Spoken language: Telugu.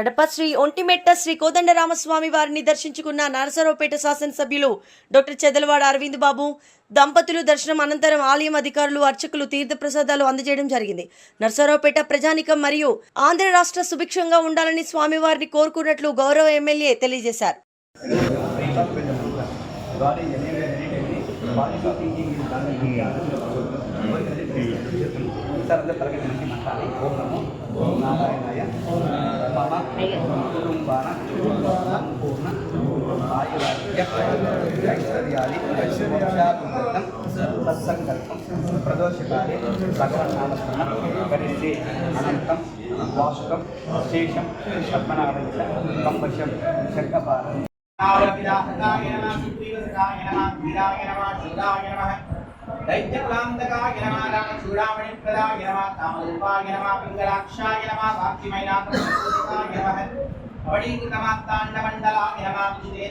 కడప శ్రీ ఒంటిమెట్ట శ్రీ కోదండరామస్వామి వారిని దర్శించుకున్న నరసరావుపేట శాసనసభ్యులు డాక్టర్ చెదలవాడ అరవింద్ బాబు దంపతులు దర్శనం అనంతరం ఆలయం అధికారులు అర్చకులు తీర్థప్రసాదాలు అందజేయడం జరిగింది. నరసరావుపేట ప్రజానికం మరియు ఆంధ్ర రాష్ట్ర సుభిక్షంగా ఉండాలని స్వామివారిని కోరుకున్నట్లు గౌరవ ఎమ్మెల్యే తెలియజేశారు. సార్ అందరూ తరగతి ఓం నమో నారాయణాయ. కుటుంబాన సంపూర్ణ ఆయురాగ్య ఐశ్వర్యాది సత్సంకల్పం ప్రదోషకాలే సకల పరిశ్రీ అనంతం వాసుకం శేషం పద్మనాభ కంబశం శంఖపారం ఆవపిదాహకాయ నమః సుగ్రీవసకాయ నమ వీరాయ నమ శుద్ధాయ నమ. దైత్యప్రాంతకాయ నమః రామచూడామణిప్రదాయ నమః కామరూపాయ నమః పింగళాక్షాయ నమః వాక్యమైనాథకాయ నమః అవడీకృతమాత్తాండమండలాయ నమః విజితే